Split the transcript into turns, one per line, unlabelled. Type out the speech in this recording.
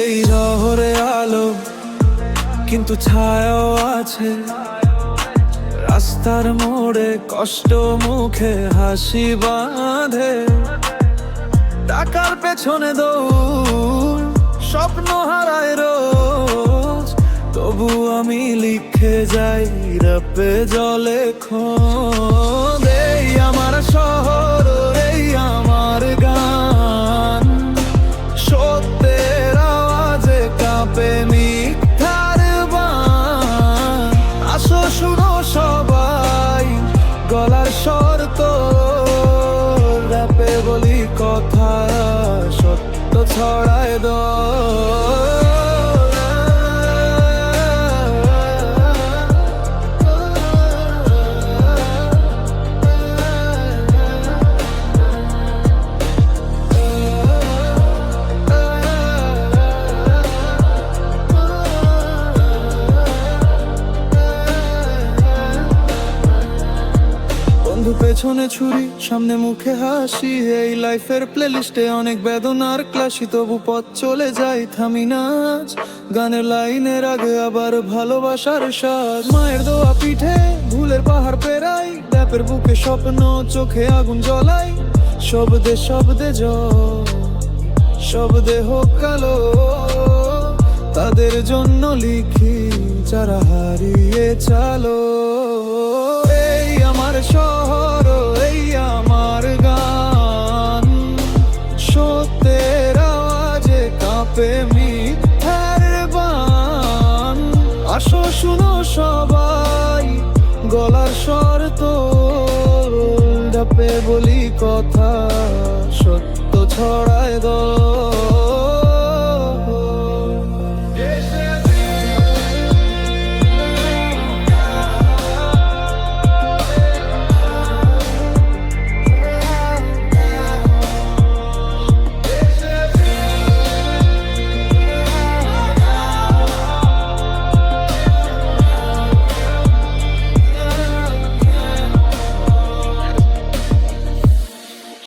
এই শহরে আলো, কিন্তু ছায়াও আছে। রাস্তার মোড়ে কষ্ট মুখে হাসি বাঁধে। টাকার পেছনে দৌড়, স্বপ্ন হারায় রোজ। তবু আমি লিখে যাই রাপে জলে খোঁজ স্বর তো। রাপে বলি কথা সত্য ছড়ায় দ বন্ধু, পেছনে ছুরি, সামনে মুখে হাসি। এই লাইফের প্লেলিস্টে অনেক বেদনার ক্লাসি তবু পথ চলে যাই থামি নাচ গানের লাইনের আগে আবার ভালোবাসার সাজ। মায়ের দোয়া পিঠে, ভুলের পাহাড় পেরাই। ড্যাপের বুকে স্বপ্ন, চোখে আগুন জ্বলাই। শব্দে শব্দে জল, শব্দে হোক কালো। তাদের জন্য লিখি, যারা হারিয়ে চালো। মিথ্যার বান আসো শুনো সবাই গলার স্বর তো ডাপে বলি কথা সত্য ছড়ায় দল।